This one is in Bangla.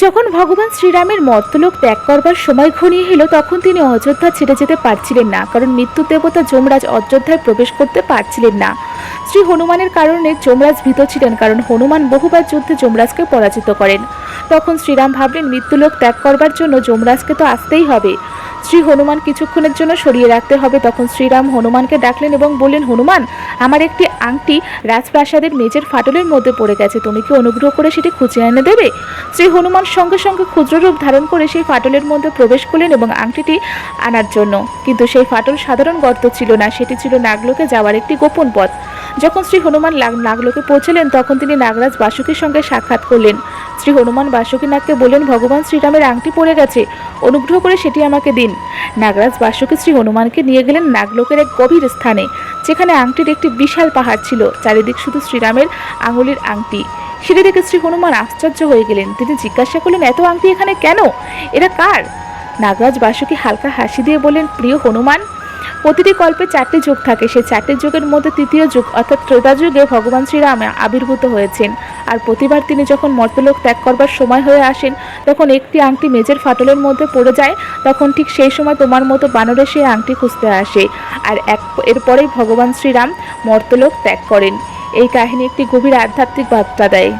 যখন ভগবান শ্রীরামের মর্তলোক ত্যাগ করবার সময় ঘনিয়ে এলো, তখন তিনি অযোধ্যা ছেড়ে যেতে পারছিলেন না, কারণ মৃত্যু দেবতা যমরাজ অযোধ্যায় প্রবেশ করতে পারছিলেন না। শ্রী হনুমানের কারণে যমরাজ ভীত ছিলেন, কারণ হনুমান বহুবার যুদ্ধে যমরাজকে পরাজিত করেন। তখন শ্রীরাম ভাবলেন, মৃত্যুলোক ত্যাগ করবার জন্য যমরাজকে তো আসতেই হবে। শ্রী হনুমান কিছুক্ষণের জন্য সরিয়ে রাখতে হবে। তখন শ্রীরাম হনুমানকে ডাকলেন এবং বললেন, হনুমান, আমার একটি আংটি রাজপ্রাসাদের মেজের ফাটলের মধ্যে পড়ে গেছে। তুমি কি অনুগ্রহ করে সেটি খুঁজে এনে দেবে? শ্রী হনুমান সঙ্গে সঙ্গে ক্ষুদ্র রূপ ধারণ করে সেই ফাটলের মধ্যে প্রবেশ করলেন এবং আংটিটি আনার জন্য। কিন্তু সেই ফাটল সাধারণ গর্ত ছিল না, সেটি ছিল নাগলোকে যাওয়ার একটি গোপন পথ। যখন শ্রী হনুমান নাগলোকে পৌঁছলেন, তখন তিনি নাগরাজ বাসুকের সঙ্গে সাক্ষাৎ করলেন। শ্রী হনুমান বাসুকীনাথকে বললেন, ভগবান শ্রীরামের আংটি পড়ে গেছে, অনুগ্রহ করে সেটি আমাকে দিন। নাগরাজ বাসুকী শ্রী হনুমানকে নিয়ে গেলেন নাগলোকের এক গভীর স্থানে, যেখানে আংটির একটি বিশাল পাহাড় ছিল, চারিদিক শুধু শ্রীরামের আঙুলের আংটি। সেটি দেখে শ্রী হনুমান আশ্চর্য হয়ে গেলেন। তিনি জিজ্ঞাসা করলেন, এত আংটি এখানে কেন? এরা কার? নাগরাজ বাসুকী হালকা হাসি দিয়ে বললেন, প্রিয় হনুমান, প্রতিটি কল্পে চারটি যুগ থাকে। সেই চারটি যুগের মধ্যে তৃতীয় যুগ অর্থাৎ ত্রেতা যুগে ভগবান শ্রীরাম আবির্ভূত হয়েছেন। আর প্রতিবার তিনি যখন মর্তলোক ত্যাগ করবার সময় হয়ে আসেন, তখন একটি আংটি মেজের ফাটলের মধ্যে পড়ে যায়, তখন ঠিক সেই সময় তোমার মতো বানরে সেই আংটি খুঁজতে আসে। আর এক, এরপরেই ভগবান শ্রীরাম মর্তলোক ত্যাগ করেন। এই কাহিনী একটি গভীর আধ্যাত্মিক বার্তা দেয়।